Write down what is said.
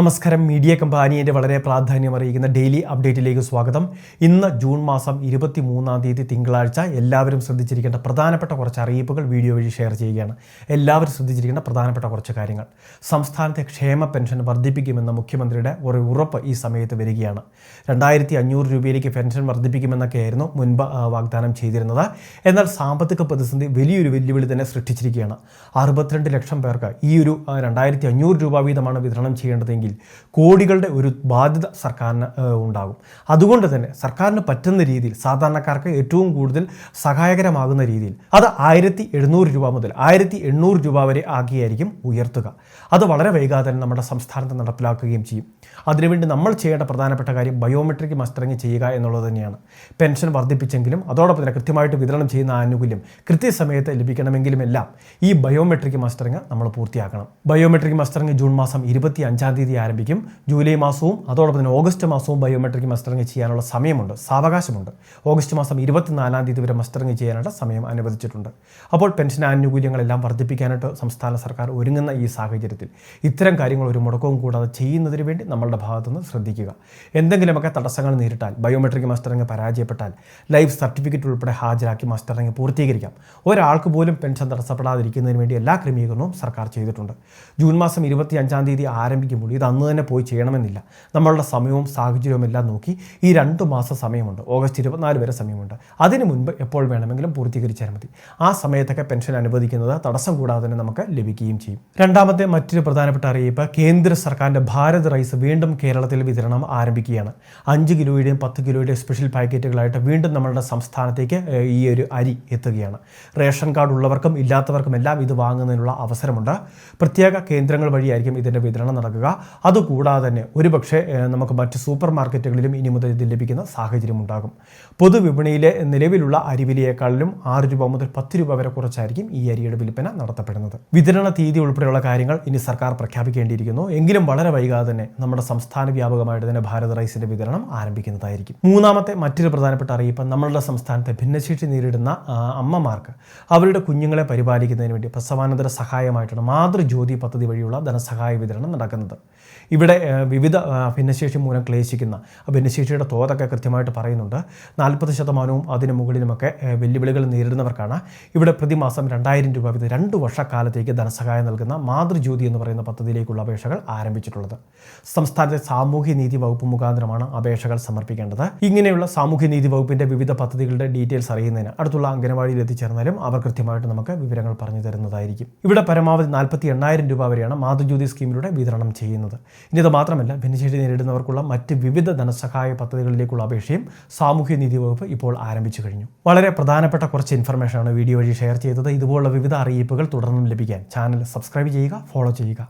നമസ്കാരം. മീഡിയ കമ്പാനിയുടെ വളരെ പ്രാധാന്യം അറിയിക്കുന്ന ഡെയിലി അപ്ഡേറ്റിലേക്ക് സ്വാഗതം. ഇന്ന് ജൂൺ മാസം ഇരുപത്തി മൂന്നാം തീയതി തിങ്കളാഴ്ച എല്ലാവരും ശ്രദ്ധിച്ചിരിക്കേണ്ട പ്രധാനപ്പെട്ട കുറച്ച് അറിയിപ്പുകൾ വീഡിയോ വഴി ഷെയർ ചെയ്യുകയാണ്. എല്ലാവരും ശ്രദ്ധിച്ചിരിക്കേണ്ട പ്രധാനപ്പെട്ട കുറച്ച് കാര്യങ്ങൾ. സംസ്ഥാനത്തെ ക്ഷേമ പെൻഷൻ വർദ്ധിപ്പിക്കുമെന്ന മുഖ്യമന്ത്രിയുടെ ഒരു ഉറപ്പ് ഈ സമയത്ത് വരികയാണ്. രണ്ടായിരത്തി അഞ്ഞൂറ് രൂപയിലേക്ക് പെൻഷൻ വർദ്ധിപ്പിക്കുമെന്നൊക്കെയായിരുന്നു മുൻപ് വാഗ്ദാനം ചെയ്തിരുന്നത്. എന്നാൽ സാമ്പത്തിക പ്രതിസന്ധി വലിയൊരു വെല്ലുവിളി തന്നെ സൃഷ്ടിച്ചിരിക്കുകയാണ്. അറുപത്തിരണ്ട് ലക്ഷം പേർക്ക് ഈ ഒരു രണ്ടായിരത്തി അഞ്ഞൂറ് രൂപ വീതമാണ് വിതരണം ചെയ്യേണ്ടതെങ്കിൽ കോടികളുടെ ഒരു ബാധ്യത സർക്കാരിന് ഉണ്ടാകും. അതുകൊണ്ട് തന്നെ സർക്കാരിന് പറ്റുന്ന രീതിയിൽ സാധാരണക്കാർക്ക് ഏറ്റവും കൂടുതൽ സഹായകരമാകുന്ന രീതിയിൽ അത് ആയിരത്തി എഴുന്നൂറ് രൂപ മുതൽ ആയിരത്തി എണ്ണൂറ് രൂപ വരെ ആക്കിയായിരിക്കും ഉയർത്തുക. അത് വളരെ വൈകാതെ തന്നെ നമ്മുടെ സംസ്ഥാനത്ത് നടപ്പിലാക്കുകയും ചെയ്യും. അതിനുവേണ്ടി നമ്മൾ ചെയ്യേണ്ട പ്രധാനപ്പെട്ട കാര്യം ബയോമെട്രിക് മസ്റ്ററിങ് ചെയ്യുക എന്നുള്ളത് തന്നെയാണ്. പെൻഷൻ വർദ്ധിപ്പിച്ചെങ്കിലും അതോടൊപ്പം തന്നെ കൃത്യമായിട്ട് വിതരണം ചെയ്യുന്ന ആനുകൂല്യം കൃത്യസമയത്ത് ലഭിക്കണമെങ്കിലും എല്ലാം ഈ ബയോമെട്രിക് മസ്റ്ററിങ് നമ്മൾ പൂർത്തിയാക്കണം. ബയോമെട്രിക് മസ്റ്ററിങ് ജൂൺ മാസം ഇരുപത്തി അഞ്ചാം തീയതി ആരംഭിക്കും. ജൂലൈ മാസവും അതോടൊപ്പം തന്നെ ഓഗസ്റ്റ് മാസവും ബയോമെട്രിക് മസ്റ്ററിങ് ചെയ്യാനുള്ള സമയമുണ്ട്. സാവകാശമുണ്ട്. ഓഗസ്റ്റ് മാസം ഇരുപത്തിനാലാം തീയതി വരെ മസ്റ്ററിങ് ചെയ്യാനുള്ള സമയം അനുവദിച്ചിട്ടുണ്ട്. അപ്പോൾ പെൻഷൻ ആനുകൂല്യങ്ങളെല്ലാം വർദ്ധിപ്പിക്കാനായിട്ട് സംസ്ഥാന സർക്കാർ ഒരുങ്ങുന്ന ഈ സാഹചര്യത്തിൽ ഇത്തരം കാര്യങ്ങൾ ഒരു മുടക്കവും കൂടാതെ ചെയ്യുന്നതിന് വേണ്ടി നമ്മളുടെ ഭാഗത്തുനിന്ന് ശ്രദ്ധിക്കുക. എന്തെങ്കിലുമൊക്കെ തടസ്സങ്ങൾ നേരിട്ടാൽ ബയോമെട്രിക് മസ്റ്ററിങ് പരാജയപ്പെട്ടാൽ ലൈഫ് സർട്ടിഫിക്കറ്റ് ഉൾപ്പെടെ ഹാജരാക്കി മസ്റ്ററിങ് പൂർത്തീകരിക്കാം. ഒരാൾക്ക് പോലും പെൻഷൻ തടസ്സപ്പെടാതിരിക്കുന്നതിന് വേണ്ടി എല്ലാ ക്രമീകരണവും സർക്കാർ ചെയ്തിട്ടുണ്ട്. ജൂൺ മാസം ഇരുപത്തി അഞ്ചാം തീയതി ആരംഭിക്കുമ്പോൾ ഇത് അന്ന് തന്നെ പോയി ചെയ്യണമെന്നില്ല. നമ്മളുടെ സമയവും സാഹചര്യവും എല്ലാം നോക്കി ഈ രണ്ട് മാസം സമയമുണ്ട്. ഓഗസ്റ്റ് ഇരുപത്തിനാല് വരെ സമയമുണ്ട്. അതിന് മുൻപ് എപ്പോൾ വേണമെങ്കിലും പൂർത്തീകരിച്ചാൽ മതി. ആ സമയത്തൊക്കെ പെൻഷൻ അനുവദിക്കുന്നത് തടസ്സം കൂടാതെ തന്നെ നമുക്ക് ലഭിക്കുകയും ചെയ്യും. രണ്ടാമത്തെ മറ്റൊരു പ്രധാനപ്പെട്ട അറിയിപ്പ് കേന്ദ്ര സർക്കാരിന്റെ ഭാരത് റൈസ് വീണ്ടും കേരളത്തിൽ വിതരണം ആരംഭിക്കുകയാണ്. അഞ്ച് കിലോയുടെയും പത്ത് കിലോയുടെയും സ്പെഷ്യൽ പാക്കറ്റുകളായിട്ട് വീണ്ടും നമ്മളുടെ സംസ്ഥാനത്തേക്ക് ഈ ഒരു അരി എത്തുകയാണ്. റേഷൻ കാർഡ് ഉള്ളവർക്കും ഇല്ലാത്തവർക്കും എല്ലാം ഇത് വാങ്ങുന്നതിനുള്ള അവസരമുണ്ട്. പ്രത്യേക കേന്ദ്രങ്ങൾ വഴിയായിരിക്കും ഇതിന്റെ വിതരണം നടക്കുക. അതുകൂടാതെ തന്നെ ഒരുപക്ഷെ നമുക്ക് മറ്റ് സൂപ്പർ മാർക്കറ്റുകളിലും ഇനി മുതൽ ഇത് ലഭിക്കുന്ന സാഹചര്യം ഉണ്ടാകും പൊതുവിപണിയിലെ നിലവിലുള്ള അരിവിലിയേക്കാളിലും ആറ് രൂപ മുതൽ പത്ത് രൂപ വരെ കുറച്ചായിരിക്കും ഈ അരിയുടെ വിൽപ്പന നടത്തപ്പെടുന്നത്. വിതരണ തീയതി ഉൾപ്പെടെയുള്ള കാര്യങ്ങൾ ഇനി സർക്കാർ പ്രഖ്യാപിക്കേണ്ടിയിരിക്കുന്നു. എങ്കിലും വളരെ വൈകാതെ തന്നെ നമ്മുടെ സംസ്ഥാന വ്യാപകമായിട്ട് തന്നെ ഭാരത് റൈസിന്റെ വിതരണം ആരംഭിക്കുന്നതായിരിക്കും. മൂന്നാമത്തെ മറ്റൊരു പ്രധാനപ്പെട്ട അറിയിപ്പ് നമ്മളുടെ സംസ്ഥാനത്തെ ഭിന്നശേഷി നേരിടുന്ന അമ്മമാർക്ക് അവരുടെ കുഞ്ഞുങ്ങളെ പരിപാലിക്കുന്നതിന് വേണ്ടി പ്രസവാനന്തര സഹായമായിട്ടാണ് മാതൃജ്യോതി പദ്ധതി വഴിയുള്ള ധനസഹായ വിതരണം നടക്കുന്നത്. ഇവിടെ വിവിധ ഭിന്നശേഷി മൂലം ക്ലേശിക്കുന്ന ഭിന്നശേഷിയുടെ തോതൊക്കെ കൃത്യമായിട്ട് പറയുന്നുണ്ട്. നാൽപ്പത് ശതമാനവും അതിന് മുകളിലുമൊക്കെ വെല്ലുവിളികൾ നേരിടുന്നവർക്കാണ്. ഇവിടെ പ്രതിമാസം രണ്ടായിരം രൂപ വീതം രണ്ട് വർഷക്കാലത്തേക്ക് ധനസഹായം നൽകുന്ന മാതൃജ്യോതി എന്ന് പറയുന്ന പദ്ധതിയിലേക്കുള്ള അപേക്ഷകൾ ആരംഭിച്ചിട്ടുള്ളത്. സംസ്ഥാനത്തെ സാമൂഹ്യ നീതി വകുപ്പ് മുഖാന്തരമാണ് അപേക്ഷകൾ സമർപ്പിക്കേണ്ടത്. ഇങ്ങനെയുള്ള സാമൂഹ്യ നീതി വകുപ്പിന്റെ വിവിധ പദ്ധതികളുടെ ഡീറ്റെയിൽസ് അറിയുന്നതിന് അടുത്തുള്ള അംഗനവാടിയിൽ എത്തിച്ചേർന്നാലും അവർ കൃത്യമായിട്ട് നമുക്ക് വിവരങ്ങൾ പറഞ്ഞു തരുന്നതായിരിക്കും. ഇവിടെ പരമാവധി നാൽപ്പത്തി എണ്ണായിരം രൂപ വരെയാണ് മാതൃജ്യോതി സ്കീമിലൂടെ വിതരണം ചെയ്യുന്നത്. ഇനി ഇത് മാത്രമല്ല ഭിന്നശേഷി നേരിടുന്നവർക്കുള്ള മറ്റ് വിവിധ ധനസഹായ പദ്ധതികളിലേക്കുള്ള അപേക്ഷയും സാമൂഹ്യ നീതി വകുപ്പ് ഇപ്പോൾ ആരംഭിച്ചു കഴിഞ്ഞു. വളരെ പ്രധാനപ്പെട്ട കുറച്ച് ഇൻഫർമേഷനാണ് വീഡിയോ വഴി ഷെയർ ചെയ്തത്. ഇതുപോലുള്ള വിവിധ അറിയിപ്പുകൾ തുടർന്നും ലഭിക്കാൻ ചാനൽ സബ്സ്ക്രൈബ് ചെയ്യുക ഫോളോ ചെയ്യുക.